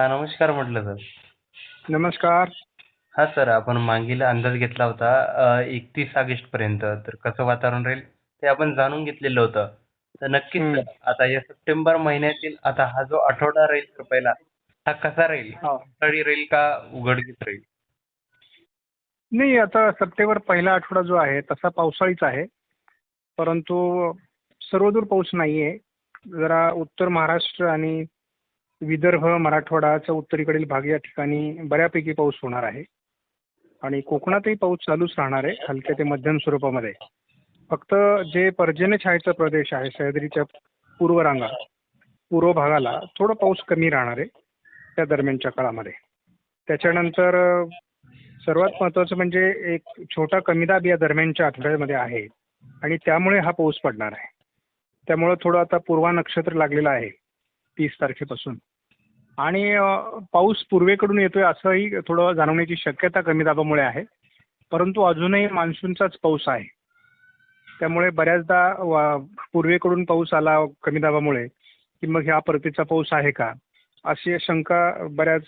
हा नमस्कार म्हटलं सर. नमस्कार. हा सर आपण मागील अंदाज घेतला होता एकतीस ऑगस्ट पर्यंत. तर कसं वातावरण राहील ते आपण जाणून घेतलेलं होतं. तर नक्कीच हम्म. सर आता या सप्टेंबर महिन्यातील आता हा जो आठवडा राहील सर पहिला हा कसा राहील? हा. पावसाळी राहील का उघडकीच राहील? नाही आता सप्टेंबर पहिला आठवडा जो आहे तसा पावसाळीच आहे. परंतु सर्वदूर पाऊस नाही आहे जरा उत्तर महाराष्ट्र आणि विदर्भ मराठवाडाचा उत्तरेकडील भाग या ठिकाणी बऱ्यापैकी पाऊस होणार आहे. आणि कोकणातही पाऊस चालूच राहणार आहे हलक्या ते मध्यम स्वरूपामध्ये. फक्त जे पर्जन्य छायेचा प्रदेश आहे सह्याद्रीच्या पूर्व रांगा पूर्व भागाला थोडं पाऊस कमी राहणार आहे त्या दरम्यानच्या काळामध्ये. त्याच्यानंतर सर्वात महत्त्वाचं म्हणजे एक छोटा कमी दाब या दरम्यानच्या आठवड्यामध्ये आहे. आणि त्यामुळे हा पाऊस पडणार आहे. त्यामुळं थोडं आता पूर्वा नक्षत्र लागलेलं आहे तीस तारखेपासून. आणि पाऊस पूर्वेकडून येतोय असंही थोडं जाणवण्याची शक्यता कमी दाबामुळे आहे. परंतु अजूनही मान्सूनचाच पाऊस आहे. त्यामुळे बऱ्याचदा वा- पूर्वेकडून पाऊस आला कमी दाबामुळे की मग ह्या परतीचा पाऊस आहे का? अशी शंका बऱ्याच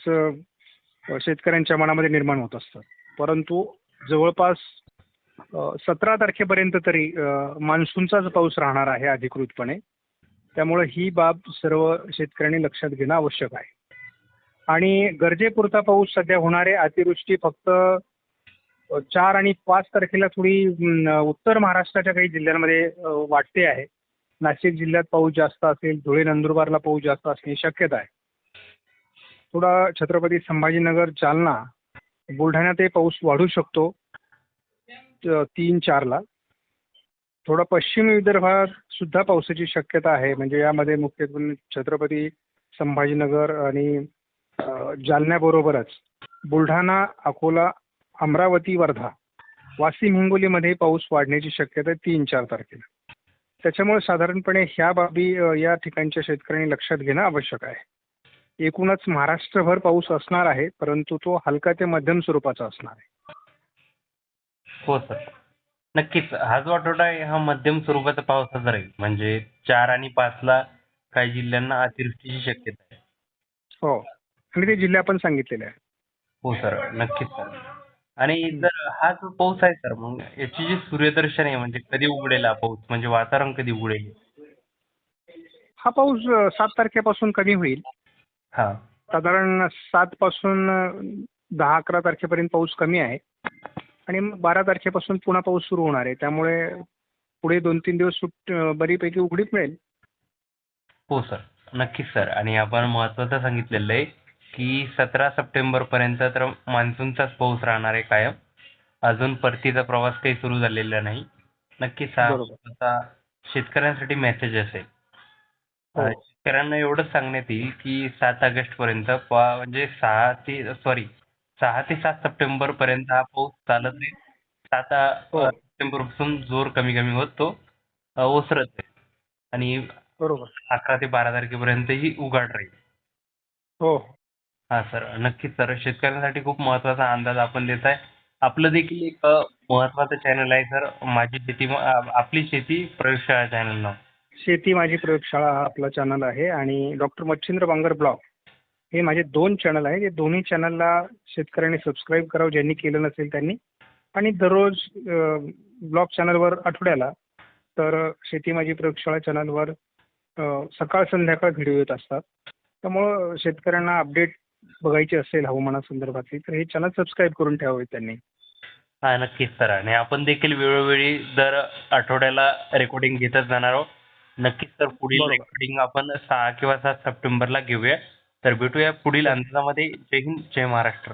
शेतकऱ्यांच्या मनामध्ये निर्माण होत असतं परंतु जवळपास सतरा तारखेपर्यंत तरी मान्सूनचाच पाऊस राहणार आहे अधिकृतपणे. त्यामुळे ही बाब सर्व शेतकऱ्यांनी लक्षात घेणं आवश्यक आहे. आणि गरजेपुरता पाऊस सध्या होणारे अतिवृष्टी फक्त चार आणि पाच तारखेला थोडी उत्तर महाराष्ट्राच्या काही जिल्ह्यांमध्ये वाटते आहे. नाशिक जिल्ह्यात पाऊस जास्त असेल धुळे नंदुरबारला पाऊस जास्त असण्याची शक्यता आहे. थोडा छत्रपती संभाजीनगर जालना बुलढाण्यातही पाऊस वाढू शकतो तीन चारला. थोडा पश्चिम विदर्भात सुद्धा पावसाची शक्यता आहे. म्हणजे यामध्ये मुख्यत्वे छत्रपती संभाजीनगर आणि जालन्याबरोबरच. बुलढाणा अकोला अमरावती वर्धा वाशिम हिंगोलीमध्ये पाऊस वाढण्याची शक्यता आहे तीन चार तारखेला. त्याच्यामुळे साधारणपणे ह्या बाबी या ठिकाणच्या शेतकऱ्यांनी लक्षात घेणं आवश्यक आहे. एकूणच महाराष्ट्रभर पाऊस असणार आहे परंतु तो हलका ते मध्यम स्वरूपाचा असणार आहे. हो सर. नक्कीच. हा जो आठवडा आहे हा मध्यम स्वरूपाचा पावसाचा राहील. म्हणजे चार आणि पाचला काही जिल्ह्यांना अतिवृष्टीची शक्यता आहे. हो. आणि ते जिल्हे आपण सांगितलेले आहे हो सर नक्कीच सर. आणि जर हा जो पाऊस आहे सर मग याची जी सूर्यदर्शन आहे म्हणजे कधी उघडेल हा पाऊस? म्हणजे वातावरण कधी उघडेल? हा पाऊस सात तारखेपासून कमी होईल. हा. साधारण सात पासून दहा अकरा तारखेपर्यंत पाऊस कमी आहे. आणि मग बारा तारखेपासून पुन्हा पाऊस सुरू होणार आहे. त्यामुळे पुढे दोन तीन दिवस सुट बरीपैकी उघडीप मिळेल. हो सर. नक्कीच सर. आणि आपण महत्वाचं सांगितलेलं आहे की सतरा सप्टेंबर पर्यंत तर मान्सूनचाच पाऊस राहणार आहे कायम. अजून परतीचा प्रवास काही सुरू झालेला नाही. नक्कीच हा बरोबर. आता शेतकऱ्यांसाठी मेसेज असेल हो. शेतकऱ्यांना एवढंच सांगण्यात येईल की सात ऑगस्ट पर्यंत म्हणजे सहा ते सॉरी सहा ते सात सप्टेंबर पर्यंत हा पाऊस चालत आहे सात हो. सप्टेंबरपासून जोर कमी कमी होत तो ओसरत आहे आणि बरोबर. अकरा ते बारा तारखेपर्यंत ही उघाड राहील. हो. हा सर. नक्कीच सर. शेतकऱ्यांसाठी खूप महत्त्वाचा अंदाज आपण देत आहे. आपलं देखील एक महत्त्वाचं महत्वाचं चॅनल आहे सर. माझी शेती आपली शेती प्रयोगशाळा चॅनल नाव. शेती माझी प्रयोगशाळा हा आपला चॅनल आहे आणि डॉक्टर मच्छिंद्र बांगर ब्लॉग हे माझे दोन चॅनल आहेत. हे दोन्ही चॅनलला शेतकऱ्यांनी सबस्क्राईब करावं ज्यांनी केलं नसेल त्यांनी. आणि दररोज ब्लॉग चॅनलवर आठवड्याला तर शेती माझी प्रयोगशाळा चॅनलवर सकाळ संध्याकाळ व्हिडिओ येत असतात. त्यामुळं शेतकऱ्यांना अपडेट बघायची असेल हवामानासंदर्भातली तर हे चॅनल सबस्क्राईब करून ठेवावे त्यांनी. हा नक्कीच सर. आणि आपण देखील वेळोवेळी दर आठवड्याला रेकॉर्डिंग घेतच जाणार आहोत. नक्कीच सर पुढील. रेकॉर्डिंग आपण सहा किंवा सात सप्टेंबरला घेऊया. तर भेटूया पुढील अंदाजामध्ये. जय हिंद जय महाराष्ट्र.